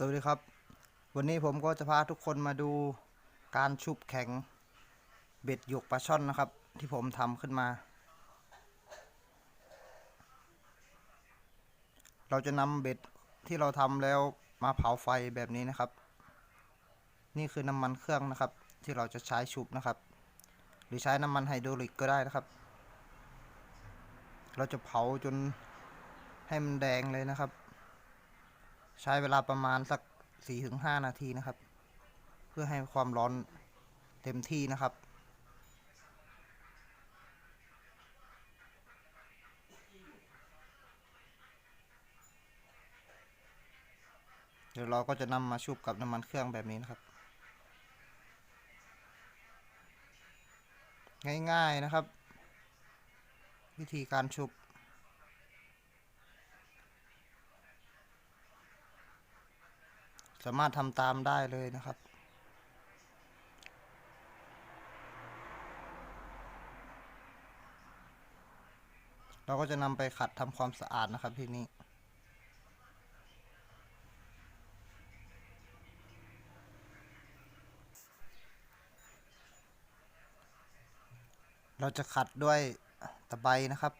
สวัสดีครับ วันนี้ผมก็จะพาทุกคนมาดูการชุบแข็งเบ็ดหยกปลาช่อนนะครับ ที่ผมทำขึ้นมา เราจะนำเบ็ดที่เราทำแล้วมาเผาไฟแบบนี้นะครับ นี่คือน้ำมันเครื่องนะครับ ที่เราจะใช้ชุบนะครับ หรือใช้น้ำมันไฮโดรลิกก็ได้นะครับ เราจะเผาจนให้มันแดงเลยนะครับ ใช้เวลาประมาณสัก4-5นาทีนะครับ เพื่อให้ความร้อนเต็มที่นะครับ เดี๋ยวเราก็จะนำมาชุบกับน้ำมันเครื่องแบบนี้นะครับ ง่ายๆนะครับ วิธีการชุบ สามารถทำตามได้เลยนะครับ เราก็จะนำไปขัดทำความสะอาดนะครับที่นี่เราจะขัดด้วยตะไบนะครับ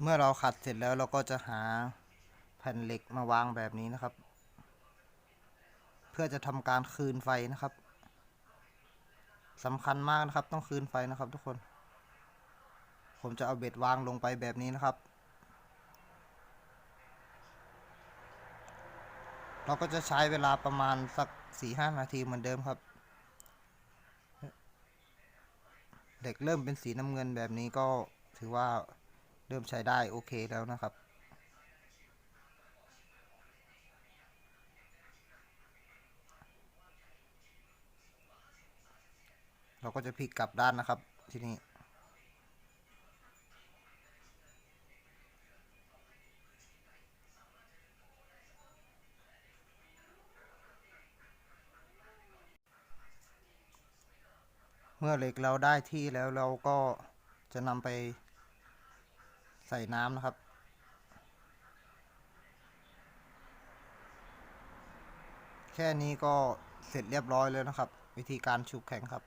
เมื่อเราขัดเสร็จแล้วเราก็จะหาแผ่นเหล็กมาวางแบบนี้นะครับ เพื่อจะทำการคืนไฟนะครับสำคัญมากนะครับ ต้องคืนไฟนะครับ ทุกคน ผมจะเอาเบ็ดวางลงไปแบบนี้นะครับ เราก็จะใช้เวลาประมาณสักสี่ห้านาทีเหมือนเดิมครับ เด็กเริ่มเป็นสีน้ำเงินแบบนี้ก็ถือว่า เริ่มใช้ได้โอเคแล้วนะครับ เราก็จะพลิกกลับด้านนะครับที่นี่เมื่อเหล็กเราได้ที่แล้วเราก็จะนำไป ใส่น้ำนะครับ แค่นี้ก็เสร็จเรียบร้อยแล้วนะครับ วิธีการชุบแข็งครับ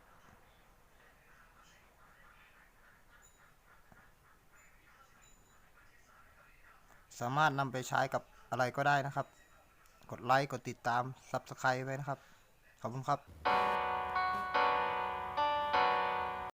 สามารถนำไปใช้กับอะไรก็ได้นะครับ กดไลค์ กดติดตาม Subscribe ไว้นะครับ ขอบคุณครับ